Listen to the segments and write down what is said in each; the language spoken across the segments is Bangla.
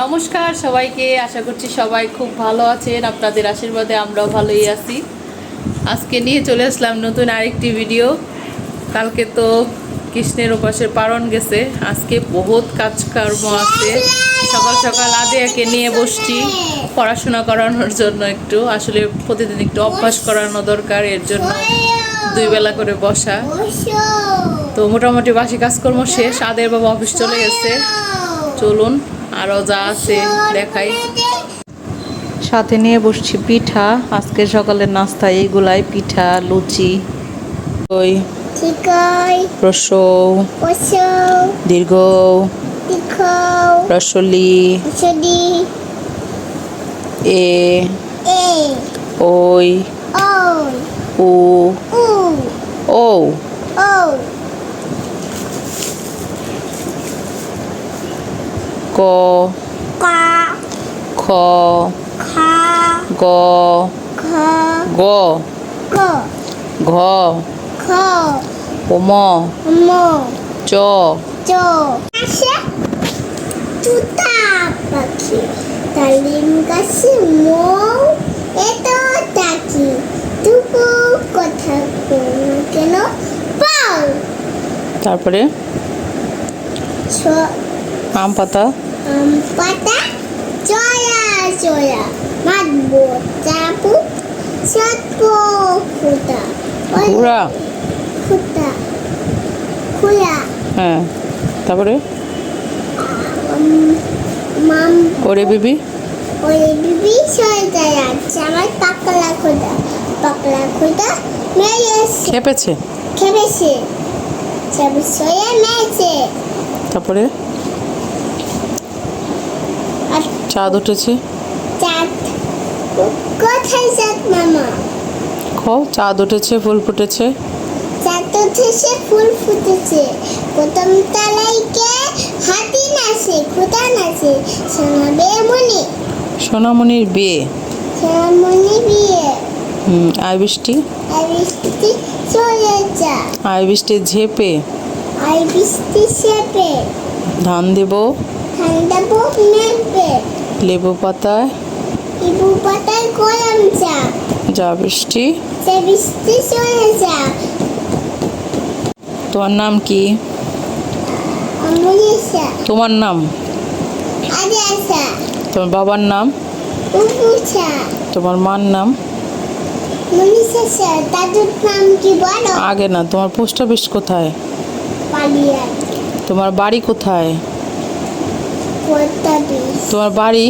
নমস্কার সবাইকে, আশা করছি সবাই খুব ভালো আছেন, আপনাদের আশীর্বাদে আমরাও ভালোই আছি। আজকে নিয়ে চলে আসলাম নতুন আরেকটি ভিডিও। কালকে তো কৃষ্ণের উপাসের পারণ গেছে, আজকে বহুত কাজকর্ম আছে। সকাল সকাল আদেয়াকে নিয়ে বসছি, পড়াশোনা করানোর জন্য একটু, আসলে প্রতিদিন একটু অভ্যাস করানো দরকার, এর জন্য দুই বেলা করে বসা। তো মোটামুটি বাসি কাজকর্ম শেষ আদের বাবা অফিস চলে গেছে। চলুন আরও যা আছে দেখাই। সাথে নিয়ে বসছি পিঠা। আজকে সকালের নাস্তা এইগুলাই পিঠা লুচি ওই রসৌ দীর্ঘ রসলি এ এ ওই ও ও ক কা খ খা গ খ গ গ ঘ খ ওম ম চ চ। আসে তুতা পাখি তালিম গাছে মৌ এত ডাকি তবু কথা কোনো পাও? তারপরে আম পাতা। পাতা জয়া জয়া মাতবো চাপু সতবো খুদা ঘোড়া খুদা খুয়া হ্যাঁ তারপরে? মাম ওরে বিবি? ওই বিবি সরে যাচ্ছে আমার পাকলা খুদা। পাকলা খুদা মেরেছে। খেপেছে? খেপেছে। সব সয়ে মেরেছে। তারপরে আর চাঁদ উঠেছে? চাঁদ। কোথায় চাঁদ মামা? চাঁদ উঠেছে ফুল ফুটেছে? চাঁদ উঠেছে ফুল ফুটেছে। প্রথম তালাইকে হাতি নাচে খুদা নাচে। শোনাবে মনে সোনামণির বিয়ে। সোনামণি বিয়ে। হুম আই বৃষ্টি। চলে যা। আই বৃষ্টির ঝেপে। বৃষ্টি ধান দেব। ঠান্ডা বুক নেবে লেবু পাতায়? ইবু পাতায় গরম চা যা বৃষ্টি। সে বৃষ্টি চলে যা। তোমার নাম কি? তোমার নাম? তোমার বাবার নাম? তোমার মার নাম? আগে না তোমার পোস্ট অফিস কোথায়? তোমার বাড়ি কোথায়? তোমার বাড়ি?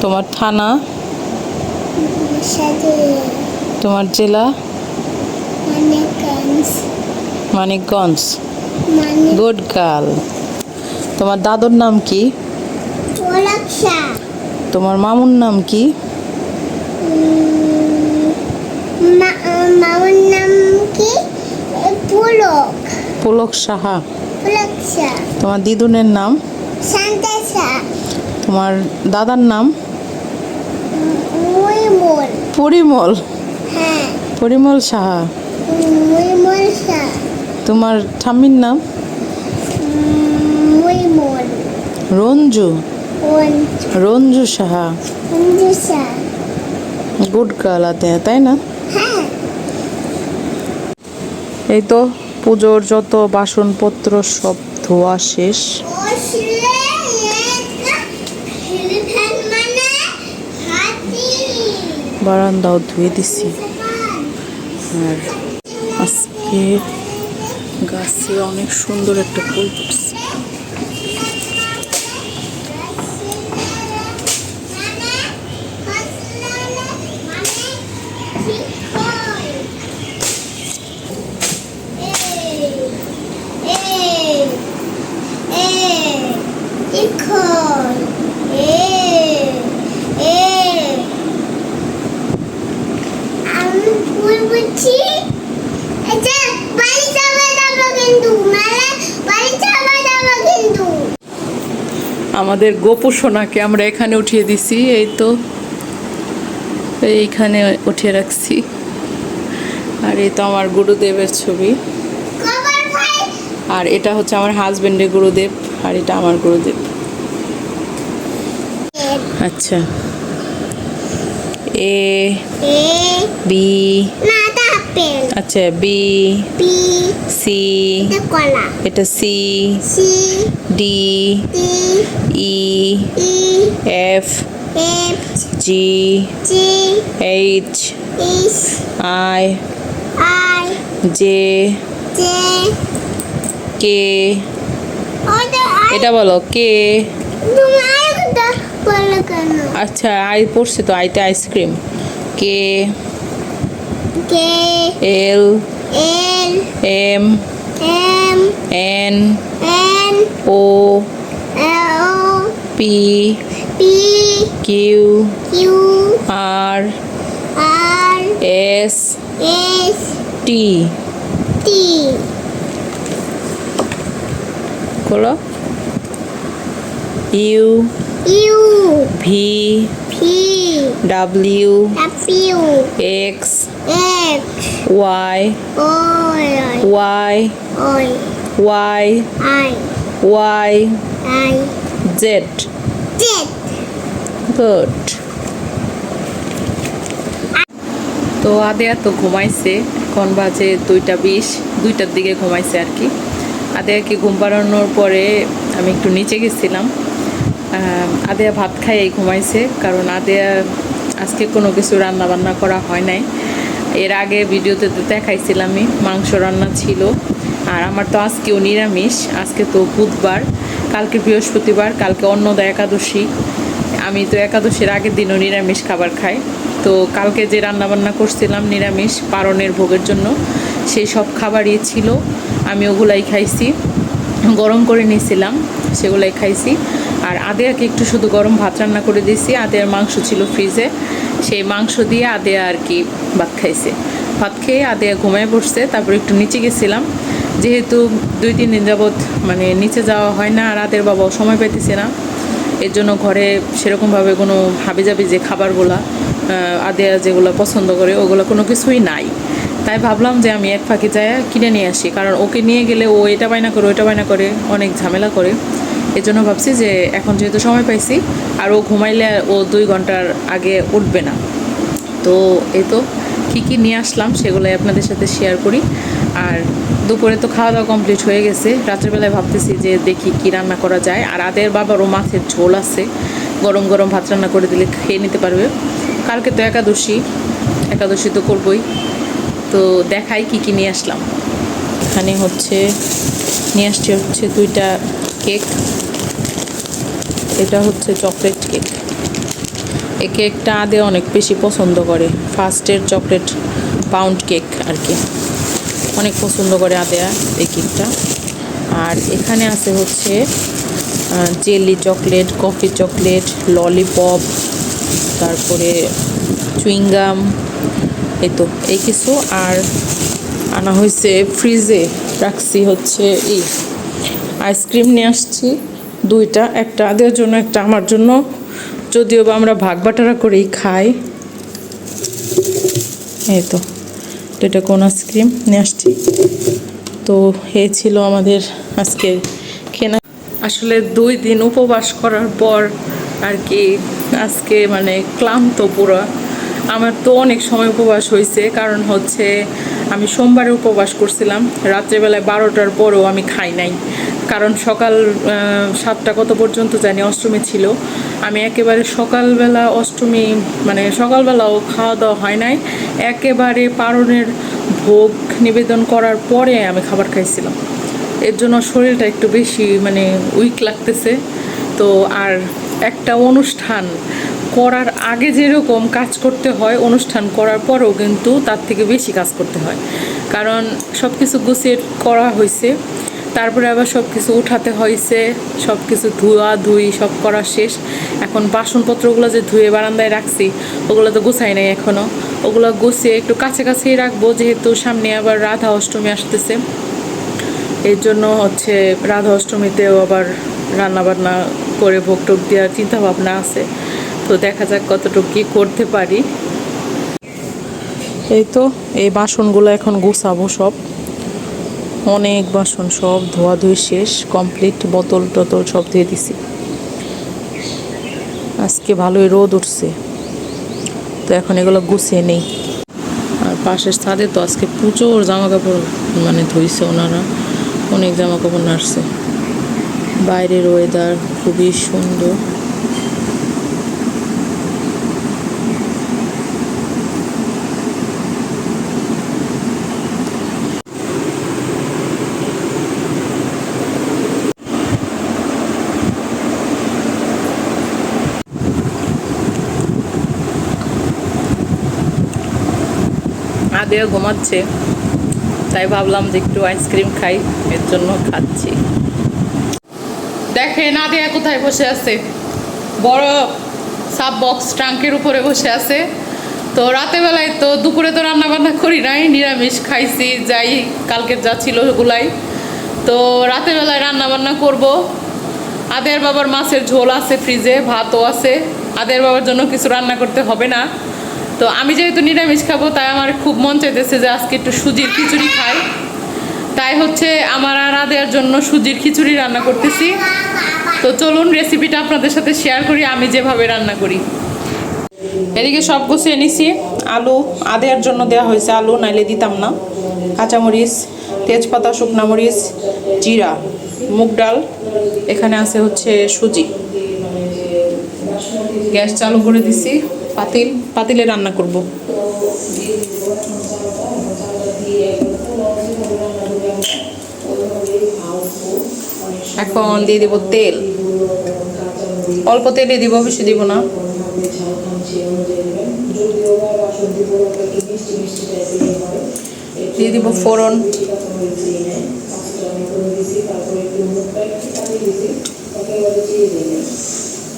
তোমার থানা? তোমার জেলা? মানে মানিকগঞ্জ। মানে গুড গার্ল তোমার দাদুর নাম কি? তোমার মামুর নাম কি? মামার নাম কি? পুলক। পুলক সাহা। তোমার দিদুনের নাম? তোমার দাদার নাম? পরিমল। হ্যাঁ। পরিমল সাহা। তোমার ঠাম্মির নাম? রঞ্জু। রঞ্জু সাহা। গুড গার্ল আতে তাই না? হ্যাঁ। এই তো। পুজোর যত বাসনপত্র সব ধোয়া শেষ। বারান্দাও ধুয়ে দিছি। আর আজকে গাছে অনেক সুন্দর একটা ফুল ফুটছে। আমি ফুল বুঝছি আচ্ছা বাড়ি যাবে যাব কিন্তু মেলা বাড়ি যাবে যাব কিন্তু আমাদের গোপু সোনাকে আমরা এখানে উঠিয়ে দিছি এই তো। এইখানে উঠিয়ে রাখছি। আর এই তো আমার গুরুদেবের ছবি। আর এটা হচ্ছে আমার হাজবেন্ডের গুরুদেব। আর এটা আমার গুরুদেব। আচ্ছা। এ এ বি আচ্ছা বি সি এটা C C D E E F G G H H I I J J K এটা বলো কে? আচ্ছা আই পড়ছে তো আইতে ice cream. K? K L. L M. M N. N O. O P. P Q. Q R. R S. S T. T. বলো U U V P W W X X Y Y ওই Y I Y I Z Z good. তো আদেয়া তো ঘুমাইছে এখন বাজে দুইটা বিশ দুইটার দিকে ঘুমাইছে আর কি। আদেয়াকে ঘুম পাড়ানোর পরে আমি একটু নিচে গেছিলাম। আদেয়া ভাত খাইয়েই ঘুমাইছে, কারণ আদেয়া আজকে কোনো কিছু রান্না বান্না করা হয় নাই। এর আগে ভিডিওতে তো দেখাইছিলামই, মাংস রান্না ছিল, আর আমার তো আজকেও নিরামিষ, আজকে তো বুধবার, কালকে বৃহস্পতিবার, কালকে অন্নদা একাদশী। আমি তো একাদশীর আগের দিনও নিরামিষ খাবার খাই। তো কালকে যে রান্না বান্না করছিলাম নিরামিষ পারণের ভোগের জন্য সেই সব খাবারই ছিল, আমি ওগুলাই খাইছি। গরম করে নিয়েছিলাম সেগুলাই খাইছি। আর আদেয়াকে একটু শুধু গরম ভাত রান্না করে দিয়েছি। আদেয়ার মাংস ছিল ফ্রিজে। সেই মাংস দিয়ে আদেয়া আর কি ভাত খাইছে। ভাত খেয়ে আদেয়া ঘুমায় পড়ছে। তারপর একটু নিচে গেছিলাম। যেহেতু দুই, তিন দিন যাবৎ মানে নিচে যাওয়া হয় না, আর আদের বাবাও সময় পাইতেছে না। এর জন্য ঘরে সেরকমভাবে কোনো হাবিজাবি যে খাবারগুলো আদেয়া যেগুলো পছন্দ করে, ওগুলো কোনো কিছুই নাই। তাই ভাবলাম যে আমি এক ফাঁকে যাই কিনে নিয়ে আসি। কারণ ওকে নিয়ে গেলে ও এটা বায়না করে, ওইটা বায়না করে, অনেক ঝামেলা করে। এর জন্য ভাবছি যে এখন যেহেতু সময় পাইছি, আর ও ঘুমাইলে ও দুই ঘণ্টার আগে উঠবে না। তো এই তো কী কী নিয়ে আসলাম সেগুলোই আপনাদের সাথে শেয়ার করি। আর দুপুরে তো খাওয়া দাওয়া কমপ্লিট হয়ে গেছে। রাত্রেবেলায় ভাবতেছি যে দেখি কি রান্না করা যায়। আর আদের বাবারও মাছের ঝোল আছে। গরম গরম ভাত রান্না করে দিলে খেয়ে নিতে পারবে। কালকে তো একাদশী। একাদশী তো করবই। তো দেখাই কি কি নিয়ে আসলাম। এখানে হচ্ছে, নিয়ে আসছি হচ্ছে দুইটা কেক এটা হচ্ছে চকলেট কেক এই কেকটা আদে অনেক বেশি পছন্দ করে। ফার্স্টের চকলেট পাউন্ড কেক আর কি অনেক পছন্দ করে আদেয়া এই কেকটা আর এখানে আছে হচ্ছে jelly chocolate coffee chocolate lollipop তারপরে চুইংগাম এই তো, এই কিছু। আর আনা হয়েছে ফ্রিজে রাখছি হচ্ছে এই আইসক্রিম নিয়ে আসছি, দুইটা, একটা আদের জন্য, একটা আমার জন্য। যদিও বা আমরা ভাগ বাটারা করেই খাই। এই তো এটা কোন আইসক্রিম নিয়ে আসছি। তো এই ছিল আমাদের আজকে কেনা। আসলে দুই দিন উপবাস করার পর আর কি আজকে মানে ক্লান্ত পুরো। আমার তো অনেক সময় উপবাস হয়েছে কারণ হচ্ছে আমি সোমবারে উপবাস করছিলাম। রাত্রেবেলায় বারোটার পরও আমি খাই নাই। কারণ সকাল সাতটা কত পর্যন্ত জানি অষ্টমী ছিল। আমি একেবারে সকালবেলা অষ্টমী মানে সকালবেলাও খাওয়া দাওয়া হয় নাই। একেবারে পারণের ভোগ নিবেদন করার পরে আমি খাবার খাইছিলাম। এর জন্য শরীরটা একটু বেশি মানে উইক লাগতেছে। তো আর একটা অনুষ্ঠান করার আগে যেরকম কাজ করতে হয়, অনুষ্ঠান করার পরেও কিন্তু তার থেকে বেশি কাজ করতে হয়। কারণ সব কিছু গুছিয়ে করা হয়েছে তারপরে আবার সব কিছু উঠাতে হয়েছে সব কিছু ধোয়া ধুই, সব করা শেষ। এখন বাসনপত্রগুলো যে ধুয়ে বারান্দায় রাখছি, ওগুলো তো গুছাই নাই এখনও ওগুলো গুছিয়ে একটু কাছে কাছেই রাখব, যেহেতু সামনে আবার রাধা অষ্টমী আসতেছে। এর জন্য হচ্ছে রাধা অষ্টমীতেও আবার রান্নাবান্না করে ভোগ টোক দেওয়ার চিন্তাভাবনা আছে। তো দেখা যাক কতটুকু কী করতে পারি। এই তো, এই বাসনগুলো এখন গুছাবো সব। অনেক বাসন, সব ধোয়া ধুয়ে শেষ কমপ্লিট বোতল টতল সব ধুয়ে দিছি। আজকে ভালোই রোদ উঠছে, তো এখন এগুলো গুছিয়ে নেই। আর পাশের ছাদে তো আজকে প্রচুর জামা কাপড় মানে ধুইছে ওনারা, অনেক জামা কাপড় নাড়ছে। বাইরের ওয়েদার খুবই সুন্দর। আদিও ঘুমাচ্ছে। তাই ভাবলাম যে একটু আইসক্রিম খাই, এর জন্য খাচ্ছি। দেখেন আদিয়া কোথায় বসে আছে? বড় সাব বক্স ট্রাঙ্কের উপরে বসে আছে। তো বেলায় তো দুপুরে তো রান্না বান্না করি নাই, নিরামিষ খাইছি, যাই, কালকের যা ছিল ওগুলাই। তো বেলায় রান্না বান্না করব। আদের বাবার মাছের ঝোল আছে ফ্রিজে ভাতও আছে। আদের বাবার জন্য কিছু রান্না করতে হবে না। তো আমি যেহেতু নিরামিষ খাব, তাই আমার খুব মন চাইতেছে যে আজকে একটু সুজির খিচুড়ি খাই। তাই হচ্ছে আমার আর আদের জন্য সুজির খিচুড়ি রান্না করতেছি। তো চলুন রেসিপিটা আপনাদের সাথে শেয়ার করি, আমি যেভাবে রান্না করি। এদিকে সব গুছিয়ে নিছি। আলু আদের জন্য দেওয়া হয়েছে আলু, নাইলে দিতাম না। কাঁচামরিচ, তেজপাতা, শুকনা মরিচ, জিরা, মুগ ডাল, এখানে আছে হচ্ছে সুজি। গ্যাস চালু করে দিছি। পাতিল, পাতিলে রান্না করব। এখন দিয়ে দিব তেল। অল্প তেলে দিব, বেশি দিব না। দিয়ে দিব ফোড়ন।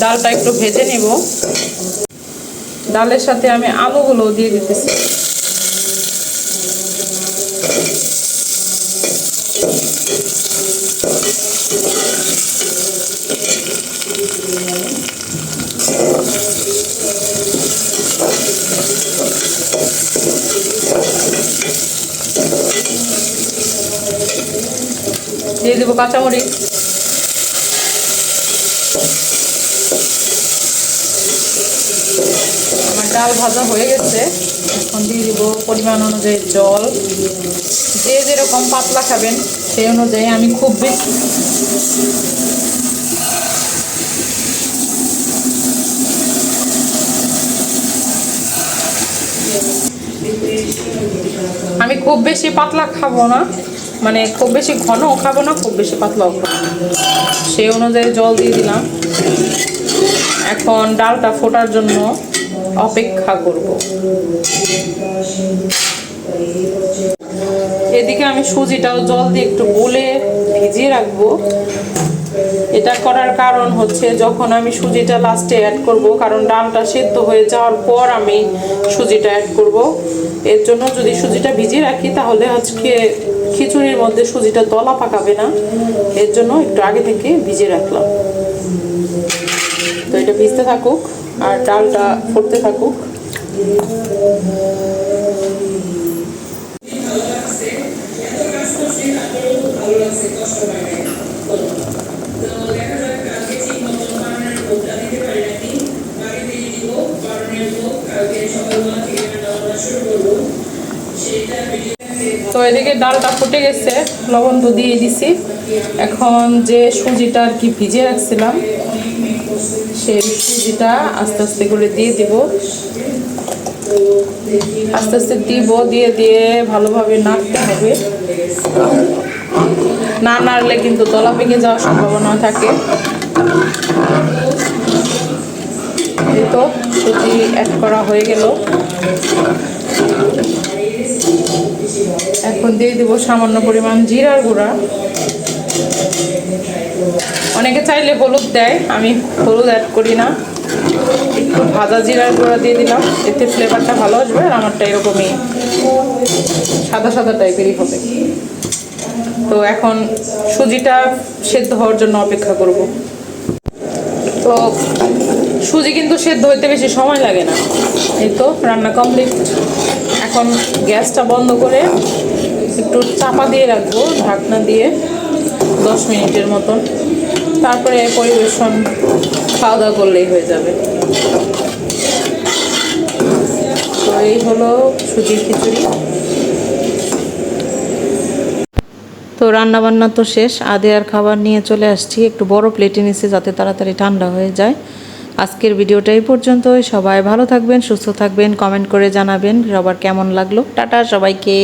ডালটা একটু ভেজে নিব। ডালের সাথে আমি আলুগুলো দিয়ে দিতেছি। দিয়ে দেবো কাঁচামরিচ। আমার ডাল ভাজা হয়ে গেছে। এখন দিয়ে দেবো পরিমাণ অনুযায়ী জল। যে যেরকম পাতলা খাবেন, সেই অনুযায়ী আমি খুব বেশি আমি খুব বেশি পাতলা খাব না। মানে খুব বেশি ঘনও খাব না, খুব বেশি পাতলাও খাব সেই অনুযায়ী জল দিয়ে দিলাম। এখন ডালটা ফোটার জন্য অপেক্ষা করব। এদিকে আমি সুজিটাও জল দিয়ে একটু বলে ভিজিয়ে রাখব। এটা করার কারণ হচ্ছে যখন আমি সুজিটা লাস্টে অ্যাড করব, কারণ ডালটা সেদ্ধ হয়ে যাওয়ার পর আমি সুজিটা অ্যাড করব। এর জন্য যদি সুজিটা ভিজিয়ে রাখি, তাহলে আজকে খিচুড়ির মধ্যে সুজিটা দলা পাকাবে না। এর জন্য একটু আগে থেকে ভিজিয়ে রাখলাম। তো এটা ভিজতে থাকুক আর ডালটা ফুটতে থাকুক। তো এদিকে ডালটা ফুটে গেছে, লবণ তো দিয়ে দিছি। এখন যে সুজিটা আর কি ভিজে রাখছিলাম, সেই সুজিটা আস্তে আস্তে করে দিয়ে দিব। আস্তে আস্তে দিব, দিয়ে দিয়ে ভালোভাবে নাড়তে হবে। না নাড়লে কিন্তু তলা পেকে যাওয়ার সম্ভাবনা থাকে। এই তো। সুজি অ্যাড করা হয়ে গেল। এখন দিয়ে দেবো সামান্য পরিমাণ জিরার গুঁড়া। অনেকে চাইলে হলুদ দেয়, আমি হলুদ অ্যাড করি না। একটু ভাজা জিরার গুঁড়া দিয়ে দিলাম, এতে ফ্লেভারটা ভালো আসবে আর আমারটা এরকমই সাদা সাদা টাইপেরই হবে। তো এখন সুজিটা সেদ্ধ হওয়ার জন্য অপেক্ষা করব। তো সুজি কিন্তু সেদ্ধ হইতে বেশি সময় লাগে না। এই তো রান্না কমপ্লিট এখন গ্যাসটা বন্ধ করে একটু চাপা দিয়ে রাখব, ঢাকনা দিয়ে দশ মিনিটের মতন। তারপরে পরিবেশন খাওয়া দাওয়া করলেই হয়ে যাবে। তো এই হলো সুজির খিচুড়ি। তো রান্না বান্না তো শেষ, আদে আর খাবার নিয়ে চলে আসছি। একটু বড় প্লেটে নিচে যাতে তাড়াতাড়ি ঠান্ডা হয়ে যায়। আজকের ভিডিওটা এই পর্যন্তই। সবাই ভালো থাকবেন, সুস্থ থাকবেন কমেন্ট করে জানাবেন। সবার কেমন লাগল? টাটা সবাইকে।